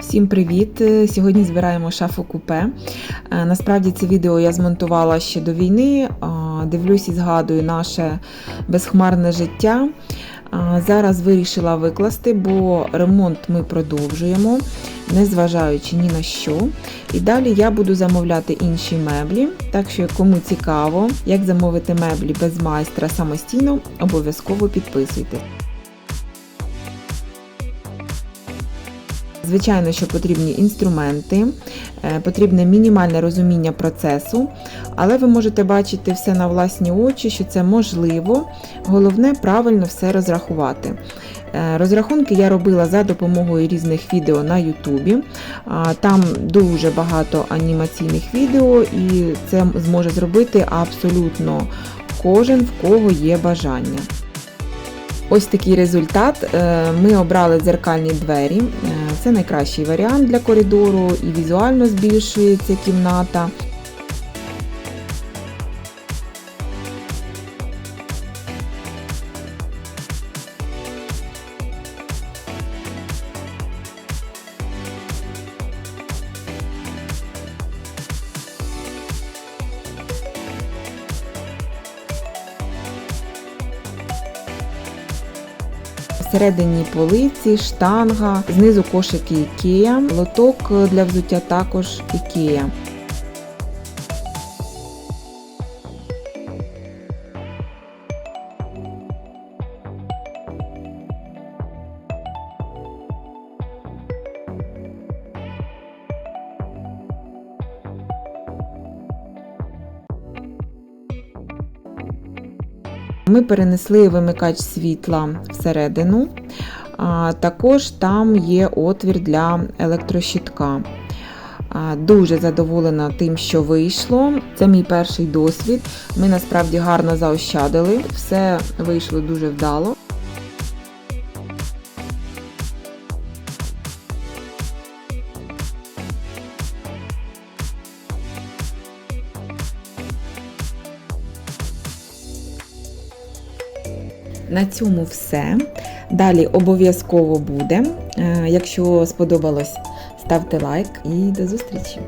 Всім привіт! Сьогодні збираємо шафу купе. Е, Насправді це відео я змонтувала ще до війни. Дивлюсь і згадую наше безхмарне життя. Зараз вирішила викласти, бо ремонт ми продовжуємо, незважаючи ні на що. І далі я буду замовляти інші меблі. Так що, кому цікаво, як замовити меблі без майстра самостійно, обов'язково підписуйтесь. Звичайно, що потрібні інструменти, е, потрібне мінімальне розуміння процесу, але ви можете бачити все на власні очі, що це можливо. Головне правильно все розрахувати. Е, Розрахунки я робила за допомогою різних відео на Ютубі. Там дуже багато анімаційних відео, і це зможе зробити абсолютно кожен, в кого є бажання. Ось такий результат. Е, Ми обрали дзеркальні двері. Е, Це найкращий варіант для коридору і візуально збільшується кімната. Всередині полиці, штанга, знизу кошики Ікея, лоток для взуття також Ікея. Ми перенесли вимикач світла всередину. Також там є отвір для електрощитка. Дуже задоволена тим, що вийшло. Це мій перший досвід. Ми насправді гарно заощадили, все вийшло дуже вдало. На цьому все. Далі обов'язково буде. Е, Якщо сподобалось, ставте лайк і до зустрічі!